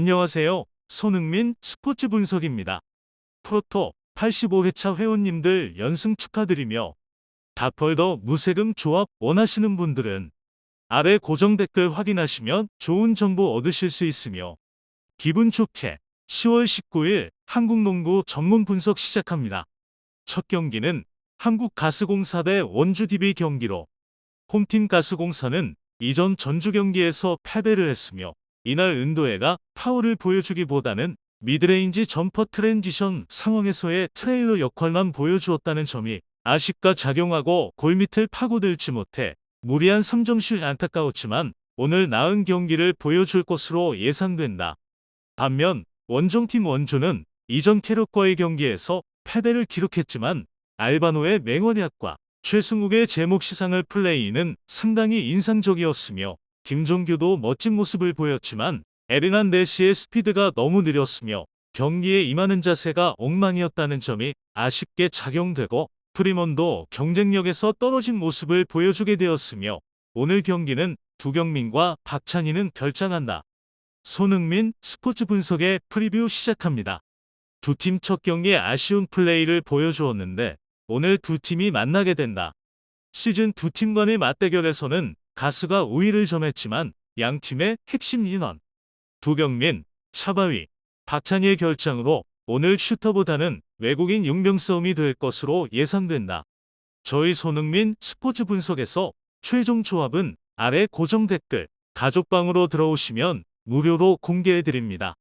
안녕하세요. 손흥민 스포츠 분석입니다. 프로토 85회차 회원님들 연승 축하드리며 다펄더 무세금 조합 원하시는 분들은 아래 고정 댓글 확인하시면 좋은 정보 얻으실 수 있으며 기분 좋게 10월 19일 한국농구 전문 분석 시작합니다. 첫 경기는 한국가스공사 대 원주DB 경기로 홈팀 가스공사는 이전 전주 경기에서 패배를 했으며 이날 은도해가 파워를 보여주기보다는 미드레인지 점퍼 트랜지션 상황에서의 트레일러 역할만 보여주었다는 점이 아쉽가 작용하고 골밑을 파고들지 못해 무리한 3점슛 안타까웠지만 오늘 나은 경기를 보여줄 것으로 예상된다. 반면 원정팀 원주는 이전 캐럿과의 경기에서 패배를 기록했지만 알바노의 맹활약과 최승욱의 제목 시상을 플레이는 상당히 인상적이었으며 김종규도 멋진 모습을 보였지만 에르난데시의 스피드가 너무 느렸으며 경기에 임하는 자세가 엉망이었다는 점이 아쉽게 작용되고 프리먼도 경쟁력에서 떨어진 모습을 보여주게 되었으며 오늘 경기는 두경민과 박찬희는 결장한다. 손흥민 스포츠 분석의 프리뷰 시작합니다. 두 팀 첫 경기에 아쉬운 플레이를 보여주었는데 오늘 두 팀이 만나게 된다. 시즌 두 팀 간의 맞대결에서는 가스가 우위를 점했지만 양 팀의 핵심 인원 두경민, 차바위, 박찬희의 결장으로 오늘 슈터보다는 외국인 용병 싸움이 될 것으로 예상된다. 저희 손흥민 스포츠 분석에서 최종 조합은 아래 고정 댓글 가족방으로 들어오시면 무료로 공개해드립니다.